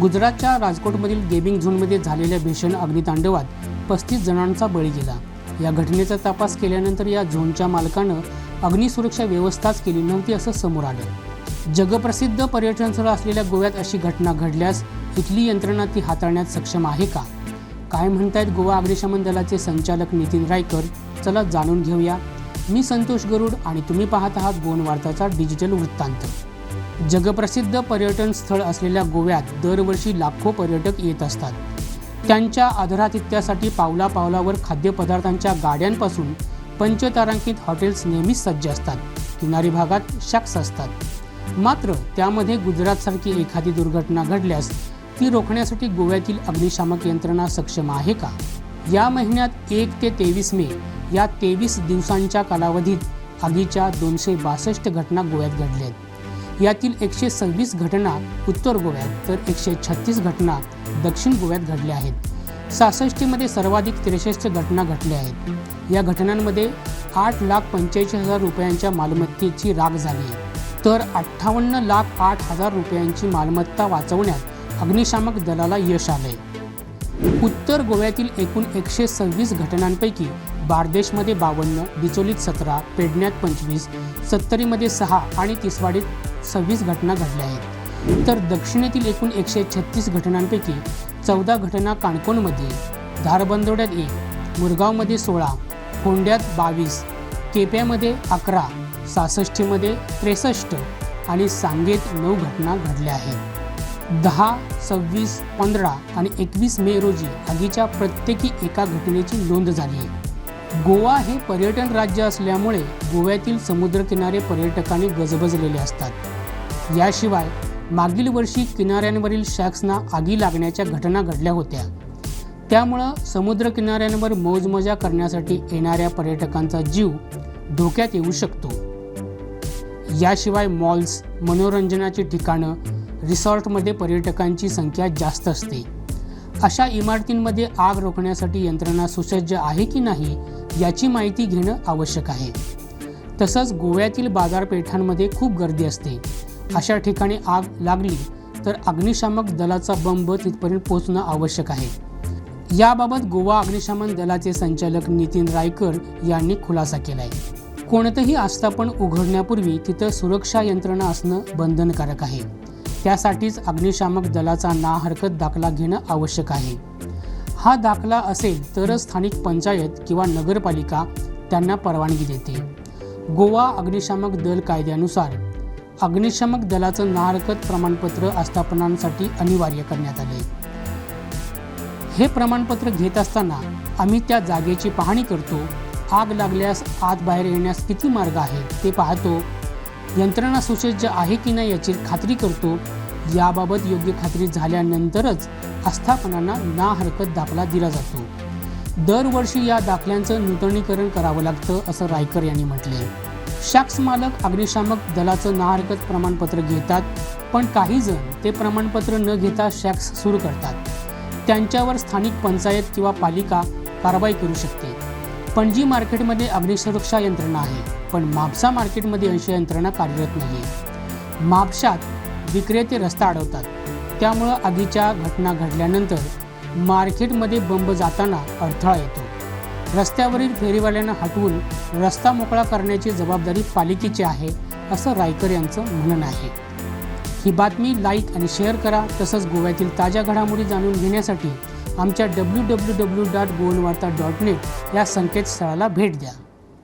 गुजरातच्या राजकोटमधील गेमिंग झोनमध्ये झालेल्या भीषण अग्नितांडवात पस्तीस जणांचा बळी गेला. या घटनेचा तपास केल्यानंतर या झोनच्या मालकानं अग्निसुरक्षा व्यवस्थाच केली नव्हती असं समोर आलं. जगप्रसिद्ध पर्यटनस्थळ असलेल्या गोव्यात अशी घटना घडल्यास इथली यंत्रणा ती हाताळण्यात सक्षम आहे का? काय म्हणतायत गोवा अग्निशमन दलाचे संचालक नितीन रायकर? चला जाणून घेऊया. मी संतोष गरुड आणि तुम्ही पाहत आहात गोन वार्ताचा डिजिटल वृत्तांत. जगप्रसिद्ध पर्यटन स्थळ असलेल्या गोव्यात दरवर्षी लाखो पर्यटक येत असतात. त्यांच्या आदरातिथ्यासाठी पावला पावलावर खाद्यपदार्थांच्या गाड्यांपासून पंचतारांकित हॉटेल्स नेहमीच सज्ज असतात. किनारी भागात शक्स असतात मात्र त्यामध्ये गुजरातसारखी एखादी दुर्घटना घडल्यास ती रोखण्यासाठी गोव्यातील अग्निशामक यंत्रणा सक्षम आहे का? या महिन्यात एक ते तेवीस मे या तेवीस दिवसांच्या कालावधीत आगीच्या दोनशे बासष्ट घटना गोव्यात घडल्या आहेत यातील एकशे सव्वीस घटना उत्तर गोव्यात तर एकशे छत्तीस घटना दक्षिण गोव्यात घडल्या आहेत. सासष्टीमध्ये सर्वाधिक त्रेसष्ट घटना घडल्या आहेत. या घटनांमध्ये आठ लाख पंच्याऐंशी हजार रुपयांच्या मालमत्तेची राख झाली आहे. तर अठ्ठावन्न लाख आठ हजार रुपयांची मालमत्ता वाचवण्यात अग्निशामक दलाला यश आलंय. उत्तर गोव्यातील एकूण एकशे सव्वीस घटनांपैकी बारदेशमध्ये बावन्न बिचोलीत सतरा पेडण्यात पंचवीस सत्तरीमध्ये सहा आणि तिसवाडीत सव्वीस घटना घडल्या आहेत. तर दक्षिणेतील एकूण एकशे छत्तीस घटनांपैकी चौदा घटना काणकोणमध्ये धारबंदोड्यात एक मुरगावमध्ये सोळा कोंड्यात बावीस केप्यामध्ये अकरा सासष्टीमध्ये त्रेसष्ट आणि सांगेत नऊ घटना घडल्या आहेत. दहा सव्वीस पंधरा आणि एकवीस मे रोजी आगीच्या प्रत्येकी एका घटनेची नोंद झाली आहे. गोवा हे पर्यटन राज्य असल्यामुळे गोव्यातील समुद्रकिनारे पर्यटकांनी गजबजलेले असतात. याशिवाय मागील वर्षी किनाऱ्यांवरील शॅक्सना आगी लागण्याच्या घटना घडल्या होत्या. त्यामुळं समुद्रकिनाऱ्यांवर मौजमजा करण्यासाठी येणाऱ्या पर्यटकांचा जीव धोक्यात येऊ शकतो. याशिवाय मॉल्स मनोरंजनाची ठिकाणं रिसॉर्टमध्ये पर्यटकांची संख्या जास्त असते. अशा इमारतींमध्ये आग रोखण्यासाठी यंत्रणा सुसज्ज आहे की नाही याची माहिती घेणं आवश्यक आहे. तसंच गोव्यातील बाजारपेठांमध्ये खूप गर्दी असते. अशा ठिकाणी आग लागली तर अग्निशामक दलाचा बंब तिथपर्यंत पोहोचणं आवश्यक आहे. याबाबत गोवा अग्निशमन दलाचे संचालक नितीन रायकर यांनी खुलासा केलाय. कोणतंही आस्थापन उघडण्यापूर्वी तिथं सुरक्षा यंत्रणा असणं बंधनकारक आहे. त्यासाठीच अग्निशामक दलाचा ना हरकत दाखला घेणं आवश्यक आहे. हा दाखला असेल तरच स्थानिक पंचायत किंवा नगरपालिका त्यांना परवानगी देते. गोवा अग्निशामक दल कायद्यानुसार अग्निशामक दलाचं ना हरकत प्रमाणपत्र आस्थापनांसाठी अनिवार्य करण्यात आले. हे प्रमाणपत्र घेत असताना आम्ही त्या जागेची पाहणी करतो. आग लागल्यास आत बाहेर येण्यास किती मार्ग आहेत ते पाहतो. यंत्रणा सुसज्ज आहे की नाही याची खात्री करतो. याबाबत योग्य खात्री झाल्यानंतरच आस्थापनांना ना हरकत दाखला दिला जातो. दरवर्षी या दाखल्यांचं नूतनीकरण करावं लागतं असं रायकर यांनी म्हटले. शाक्स मालक अग्निशामक दलाचं ना हरकत प्रमाणपत्र घेतात पण काही जण ते प्रमाणपत्र न घेता शॅक्स सुरू करतात. त्यांच्यावर स्थानिक पंचायत किंवा पालिका कारवाई करू शकते. पणजी मार्केटमध्ये अग्निसुरक्षा यंत्रणा आहे पण म्हापसा मार्केटमध्ये अशी यंत्रणा कार्यरत नाही म्हापशात विक्रेते रस्ता अडवतात. त्यामुळं आगीच्या घटना घडल्यानंतर मार्केटमध्ये बंब जाताना अडथळा येतो. रस्त्यावरील फेरीवाल्यांना हटवून रस्ता मोकळा करण्याची जबाबदारी पालिकेची आहे असं रायकर यांचं म्हणणं आहे. ही बातमी लाईक आणि शेअर करा तसंच गोव्यातील ताज्या घडामोडी जाणून घेण्यासाठी आमच्या W W W dot Goanvarta dot net या संकेतस्थळाला भेट द्या.